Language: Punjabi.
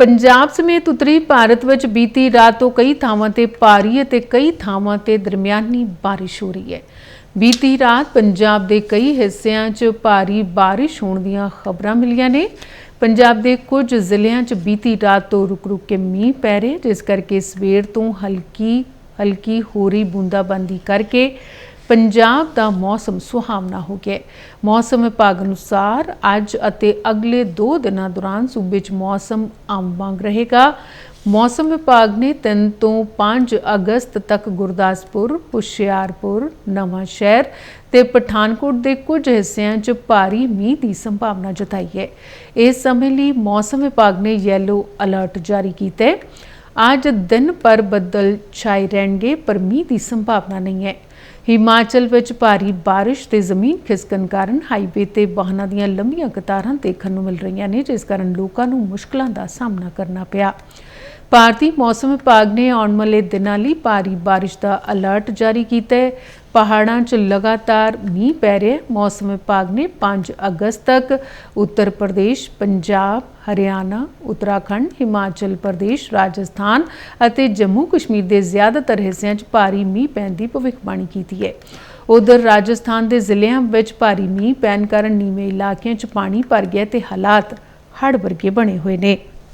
ਪੰਜਾਬ ਸਮੇਤ ਉੱਤਰੀ ਭਾਰਤ ਵਿੱਚ ਬੀਤੀ ਰਾਤ ਤੋਂ ਕਈ ਥਾਵਾਂ ਤੇ ਭਾਰੀ ਅਤੇ ਕਈ ਥਾਵਾਂ ਤੇ ਦਰਮਿਆਨੀ ਬਾਰਿਸ਼ ਹੋ ਰਹੀ ਹੈ। ਬੀਤੀ ਰਾਤ ਪੰਜਾਬ ਦੇ ਕਈ ਹਿੱਸਿਆਂ 'ਚ ਭਾਰੀ ਬਾਰਿਸ਼ ਹੋਣ ਦੀਆਂ ਖਬਰਾਂ ਮਿਲੀਆਂ ਨੇ। ਪੰਜਾਬ ਦੇ ਕੁਝ ਜ਼ਿਲ੍ਹਿਆਂ 'ਚ ਬੀਤੀ ਰਾਤ ਤੋਂ ਰੁਕ-ਰੁਕ ਕੇ ਮੀਂਹ ਪੈ ਰਿਹਾ ਜਿਸ ਕਰਕੇ ਸਵੇਰ ਤੋਂ ਹਲਕੀ ਹਲਕੀ ਹੋ ਰਹੀ ਬੂੰਦਾਬਾਂਦੀ ਕਰਕੇ ਪੰਜਾਬ ਦਾ ਮੌਸਮ ਸੁਹਾਵਣਾ ਹੋ ਗਿਆ ਮੌਸਮ ਵਿਭਾਗ ਅਨੁਸਾਰ ਅੱਜ ਅਤੇ ਅਗਲੇ 2 ਦਿਨਾਂ ਦੌਰਾਨ ਸੂਬੇ 'ਚ ਮੌਸਮ ਆਮ ਵਾਂਗ ਰਹੇਗਾ। ਮੌਸਮ ਵਿਭਾਗ ਨੇ 3 ਤੋਂ 5 ਅਗਸਤ ਤੱਕ ਗੁਰਦਾਸਪੁਰ, ਹੁਸ਼ਿਆਰਪੁਰ, ਨਵਾਂ ਸ਼ਹਿਰ ਤੇ ਪਠਾਨਕੋਟ ਦੇ ਕੁਝ ਹਿੱਸਿਆਂ 'ਚ ਭਾਰੀ ਮੀਂਹ ਦੀ ਸੰਭਾਵਨਾ ਜਤਾਈ ਹੈ। ਇਸ ਸਮੇਂ ਲਈ ਮੌਸਮ ਵਿਭਾਗ ਨੇ ਯੈਲੋ ਅਲਰਟ ਜਾਰੀ ਕੀਤਾ ਹੈ। ਅੱਜ ਦਿਨ ਪਰ ਬੱਦਲ ਛਾਏ ਰਹਿਣਗੇ ਪਰ ਮੀਂਹ ਦੀ ਸੰਭਾਵਨਾ ਨਹੀਂ ਹੈ ਹਿਮਾਚਲ ਵਿੱਚ ਭਾਰੀ ਬਾਰਿਸ਼ ਤੇ ਜ਼ਮੀਨ ਖਿਸਕਣ ਕਾਰਨ ਹਾਈਵੇ ਤੇ ਵਾਹਨਾਂ ਦੀਆਂ ਲੰਬੀਆਂ ਕਤਾਰਾਂ ਦੇਖਣ ਨੂੰ ਮਿਲ ਰਹੀਆਂ ਨੇ ਜਿਸ ਕਾਰਨ ਲੋਕਾਂ ਨੂੰ ਮੁਸ਼ਕਲਾਂ ਦਾ ਸਾਹਮਣਾ ਕਰਨਾ ਪਿਆ ਭਾਰਤੀ ਮੌਸਮ ਵਿਭਾਗ ਨੇ ਆਉਣ ਵਾਲੇ ਦਿਨਾਂ ਲਈ ਭਾਰੀ ਬਾਰਿਸ਼ ਦਾ ਅਲਰਟ ਜਾਰੀ ਕੀਤਾ ਹੈ। ਪਹਾੜਾਂ 'ਚ ਲਗਾਤਾਰ ਮੀਂਹ ਪੈ ਰਿਹਾ ਹੈ। ਮੌਸਮ ਵਿਭਾਗ ਨੇ 5 ਅਗਸਤ ਤੱਕ ਉੱਤਰ ਪ੍ਰਦੇਸ਼, ਪੰਜਾਬ, ਹਰਿਆਣਾ, ਉੱਤਰਾਖੰਡ, ਹਿਮਾਚਲ ਪ੍ਰਦੇਸ਼, ਰਾਜਸਥਾਨ ਅਤੇ ਜੰਮੂ ਕਸ਼ਮੀਰ ਦੇ ਜ਼ਿਆਦਾਤਰ ਹਿੱਸਿਆਂ 'ਚ ਭਾਰੀ ਮੀਂਹ ਪੈਣ ਦੀ ਭਵਿੱਖਬਾਣੀ ਕੀਤੀ ਹੈ। ਉਧਰ ਰਾਜਸਥਾਨ ਦੇ ਜ਼ਿਲ੍ਹਿਆਂ ਵਿੱਚ ਭਾਰੀ ਮੀਂਹ ਪੈਣ ਕਾਰਨ ਨੀਵੇਂ ਇਲਾਕਿਆਂ 'ਚ ਪਾਣੀ ਭਰ ਗਿਆ ਤੇ ਹਾਲਾਤ ਹੜ੍ਹ ਵਰਗੇ ਬਣੇ ਹੋਏ ਨੇ।